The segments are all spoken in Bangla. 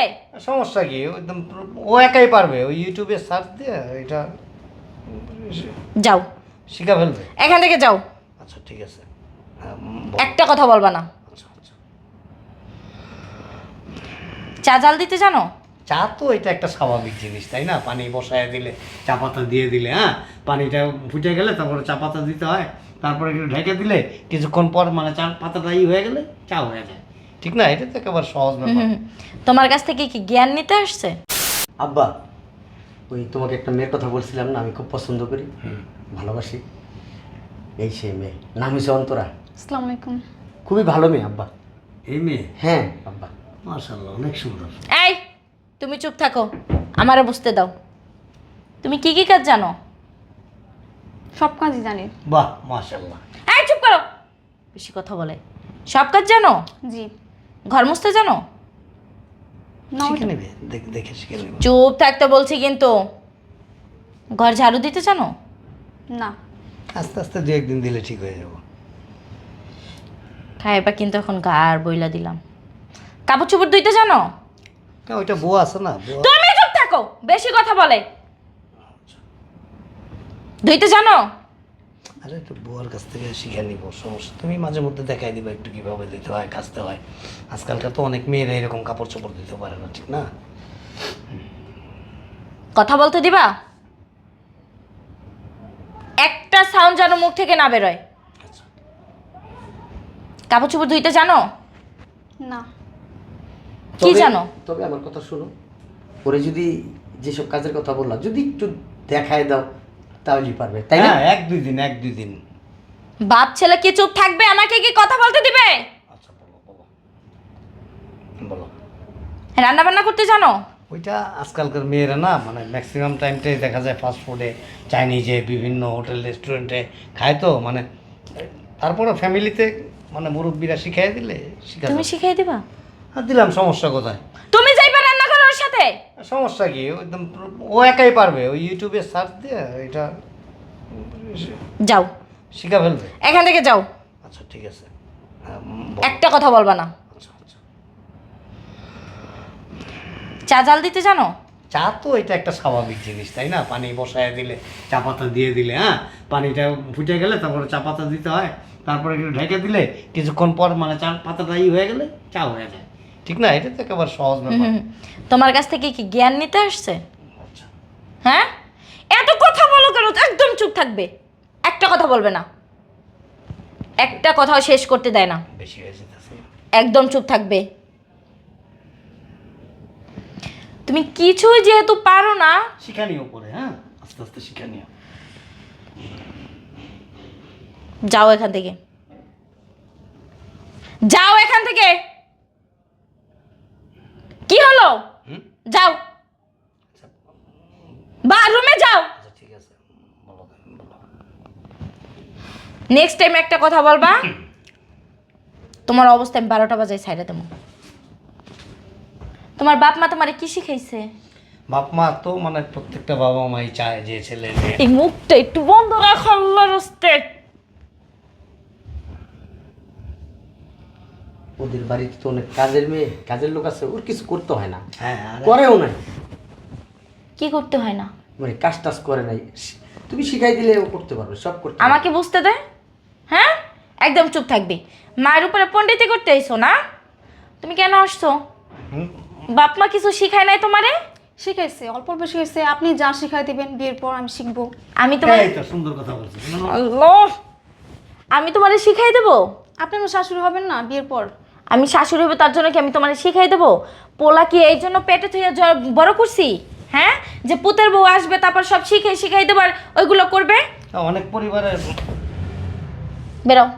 দিবে সমস্যা কি? একদম ও একাই পারবে। ওই ইউটিউবে সার্চ দিয়ে এটা যাও। শিখা ফেলবে। এখান থেকে যাও। আচ্ছা ঠিক আছে। হ্যাঁ। একটা কথা বলবা না। আচ্ছা আচ্ছা। চা জাল দিতে জানো? চা তো এটা একটা স্বাভাবিক জিনিস তাই না? পানি বসায় দিলে চা পাতা দিয়ে দিলে হ্যাঁ? পানিটা ফুটে গেলে তারপরে চা পাতা দিতে হয়। তারপরে একটু ঢেকে দিলে কিছুক্ষণ পর মানে চা পাতাটা ই হয়ে গেলে চা হয়ে যায়। ঠিক না? এটা তো একেবারে সহজ ব্যাপার। তোমার কাছ থেকে কি জ্ঞান নিতে আসছে? আব্বা ওই তোমাকে একটা মেয়ের কথা বলছিলাম না আমি খুব পছন্দ করি। ভালোবাসি। এই সেই মেয়ে। নাম হচ্ছে অন্তরা। আসসালামু আলাইকুম। খুবই ভালো মেয়ে আব্বা। এই মেয়ে? হ্যাঁ আব্বা। মার্শাল্লাহ অনেক সুন্দর। এই তুমি চুপ থাকো। আমারে বুঝতে দাও। তুমি কি কি কাজ জানো? সব কাজই জানি। বাহ মার্শাল্লাহ এই চুপ করো। বেশি কথা বলে। সব কাজ জানো? জি। ঘর মুছতে জানো শিখে নেবে দেখে শিখে নেবে। চুপ থাকতে বলছি কিন্তু। ঘর ঝাড়ু দিতে জানো? না। আস্তে আস্তে দু একদিন দিলে ঠিক হয়ে যাব। খাইবা কিন্তু এখন গার বইলা দিলাম। কাপড় চোপড় ধুইতে জানো? ওইটা বউ আছে না বউ তুমি চুপ থাকো বেশি কথা বলে। ধুইতে জানো? আরে একটু বউয়ার কাছ থেকে শিখে নিব সমস্যা। তুমি মাঝে মধ্যে দেখাই দিবা একটু কীভাবে দিতে হয় কাচতে হয়। আজকালকার তো অনেক মেয়েরা এরকম কাপড় চোপড় দিতে পারে না ঠিক না? কথা বলতে দিবা? একটা সাউন্ড যেন মুখ থেকে না বেরোয়। আচ্ছা। কাপড় চোপড় ধুইতে জানো? না। কি তবে- জানো? তবে আমার কথা শোনো। ওরে যদি যেসব কাজের কথা বললাম যদি একটু দেখায় দাও। তাহলেই পারবে তাই না? হ্যাঁ এক দুই দিন এক দুই দিন। বাপ ছেলে কি চুপ থাকবে? আমাকে কি কথা বলতে দিবে? আচ্ছা বলো বলো। বলো। রান্না বান্না করতে জানো? ওইটা আজকালকার মেয়েরা না মানে ম্যাক্সিমাম টাইমটাই দেখা যায় ফাস্ট ফুডে চাইনিজে বিভিন্ন হোটেল রেস্টুরেন্টে খায় তো মানে তারপরে ফ্যামিলিতে মানে মুরব্বীরা শিখাই দিলে শিখা তুমি। শিখিয়ে দিবা? আর দিলাম সমস্যা কোথায়? তুমি যাইবা রান্না করো ওর সাথে? সমস্যা কি? একদম ও একাই পারবে ওই ইউটিউবে সার্চ দিয়ে এটা যাও। শিখা ফেলবে? এখান থেকে যাও। আচ্ছা ঠিক আছে। হ্যাঁ। একটা কথা বলবা না। আচ্ছা আচ্ছা। চা জাল দিতে জানো? চা তো এটা একটা স্বাভাবিক জিনিস তাই না? পানি বসায় দিলে চা পাতা দিয়ে দিলে হ্যাঁ? পানিটা ফুটে গেলে তারপরে চা পাতা দিতে হয়। তারপরে একটু ঢেকে দিলে কিছুক্ষণ পর মানে চা পাতাটা ই হয়ে গেলে চা হয়ে যায়। ঠিক না? এটা তো একেবারে সহজ ব্যাপার। তোমার কাছ থেকে কি জ্ঞান নিতে আসছে? আচ্ছা। হ্যাঁ এত কথা বলো কেন একদম চুপ থাকবে। একটা কথা বলবে না। একটা কথাও শেষ করতে দেয় না। একদম চুপ থাকবে। তুমি কিছুই যেহেতু পারো না। শিখা নিও পরে হ্যাঁ? আস্তে আস্তে শিখা নিও। যাও এখান থেকে। যাও এখান থেকে। কি হলো? যাও বা রুমে যাও আচ্ছা ঠিক আছে বলো বলো নেক্সট টাইম একটা কথা বলবা তোমার অবস্থা আমি বারোটা বাজায় সাইডে দেবো। তোমার বাপ মা তোমারে কি শিখাইছে? বাপ মা তো মানে প্রত্যেকটা বাবা মাই চায় যে ছেলে মেয়ে এই মুখটা একটু বন্ধ রাখো আল্লাহর হস্তে। ওদের বাড়িতে তো অনেক কাজের মেয়ে কাজের লোক আছে ওর কিছু করতে হয় না। হ্যাঁ করেও নাই। কি করতে হয় না? মানে কাজ টাজ করে নাই। তুমি শিখাই দিলে ও করতে পারবে সব করতে আমাকে বুঝতে দে। হ্যাঁ? একদম চুপ থাকবি। মায়ের উপরে পণ্ডিতি করতে আইসো না। তুমি কেন আসছো? বাপ মা কিছু শিখায় নাই তোমারে? শিখাইছে অল্প অল্প শিখাইছে। আপনি যা শিখাই দিবেন বিয়ের পর আমি শিখব। আমি তোমার এই তো সুন্দর কথা বলছো আল্লাহ! আমি তোমারে শিখাই দেবো? আপনি আমার শাশুড়ি হবেন না বিয়ের পর? আমি শাশুড়ি হব তার জন্য কি আমি তোমারে শিখাই দেবো? পোলা কি এই জন্য পেটে থইয়া বড় করছি? হ্যাঁ? যে পুতের বউ আসবে তারপর সব শিখে শিখাই দেবো আর ওইগুলো করবে? অনেক পরিবারের বেরাও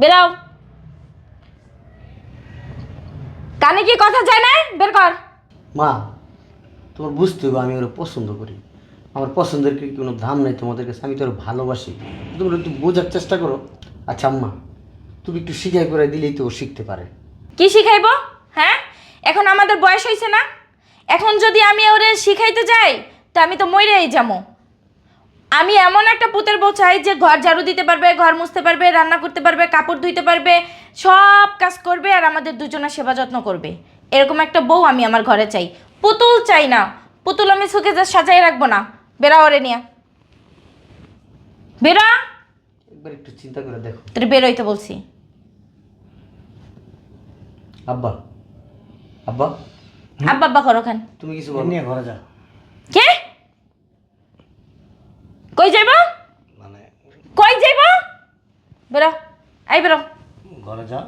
বেরাও কানে কি কথা যায় না বের কর। মা তোমার বুঝতে হবে আমি ওরা পছন্দ করি। আমার পছন্দের কি কোনো দাম নাই তোমাদের কাছে? আমি তো ওরা ভালোবাসি। তোমরা একটু বোঝার চেষ্টা করো। আচ্ছা আম্মা তুমি একটু শিখাই করে দিলেই তো ও শিখতে পারে। কি শিখাইবো? হ্যাঁ? এখন আমাদের বয়স হয়েছে না? এখন যদি আমি ওরে শিখাইতে যাই তো আমি তো মরেই যাব আমি এমন একটা পুতের বউ চাই যে ঘর ঝাড়ু দিতে পারবে ঘর মুছতে পারবে রান্না করতে পারবে কাপড় ধুইতে পারবে সব কাজ করবে আর আমাদের দুজনের সেবা যত্ন করবে। এরকম একটা বউ আমি আমার ঘরে চাই। পুতুল চাই না। পুতুল আমি সুখে যা সাজাই রাখব না। বেরা ওরে নিয়ে। বেরা একবার একটু চিন্তা করে দেখো। তোর বেরোইতে বলছি। আব্বা। আব্বা। আব্বা আব্বা করো খান তুমি কিছু বলো। নিয়ে ঘরে যা কে কই যাইব মানে কই যাইব বেরো আই বেরো। ঘরে যা।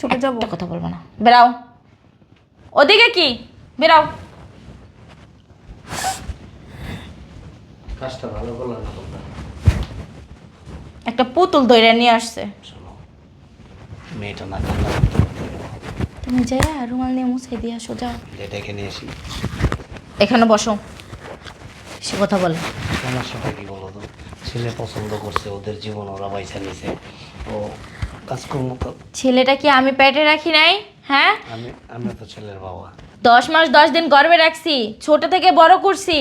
চলে যাব। একটা কথা বলব না। বেরাও। ওদিকে কি? বেরাও। কাজটা ভালো করলাম না তোমরা। একটা পুতুল দইরা নিয়ে আসছে। মেয়েটা না কান্না তুমি যাই রুমাল নিয়ে মুছে দিয়ে আসো যাও। ডেকে নিয়ে আসি এখানে বসো। সে কথা বলে। সমস্যাটা কি ছেলে পছন্দ করছে ওদের জীবন ওরা বাইসা নিছে। ও কাজকর্ম তো ছেলেটা কি আমি পেটে রাখি নাই? হ্যাঁ? আমি আমি তো ছেলের বাবা। দশ মাস দশ দিন গর্বে রাখছি ছোট থেকে বড় করছি।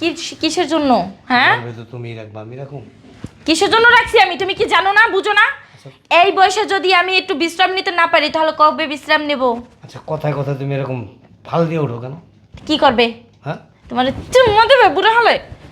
কি কিসের জন্য? হ্যাঁ? বলবে তো তুমি রাখবা আমি রাখুন কিসের জন্য রাখছি আমি? তুমি কি জানো না বুঝো না? এই বয়সে যদি আমি একটু বিশ্রাম নিতে না পারি তাহলে কবে বিশ্রাম নেব? আচ্ছা কথায় কথায় তুমি এরকম ফাল দিয়ে ওঠো কেন? কি করবে? হ্যাঁ? তোমার চুম্মা দেবে বুড়ো হলে।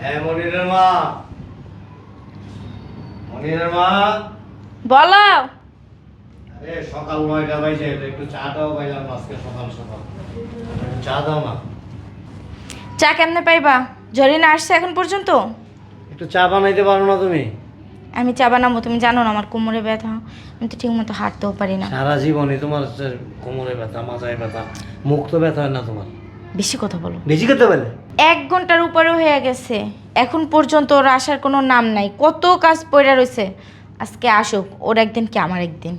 মনিরের মা। মনিরের মা। বলো। আরে সকাল নয়টা বাজে একটু চাটাও পাইলাম আজকে সকাল সকাল। চা দাও না। চা কেমনে পাইবা? জরিনা আসছে এখন পর্যন্ত? একটু চা বানাইতে পারো না তুমি? আমি চা বানাবো তুমি জানো না আমার কোমরে ব্যথা। আমি তো ঠিক মতো হাঁটতেও পারি না। সারা জীবনে তোমার কোমরে ব্যথা মাথায় ব্যথা মুখ তো ব্যথা হয় না তোমার? বেশি কথা বলো। বেশি কথা বলে? এক ঘণ্টার উপরে হয়ে গেছে। এখন পর্যন্ত ওর আসার কোনো নাম নাই। কত কাজ পড়ে রয়েছে আজকে আসুক ওর একদিন কি আমার একদিন?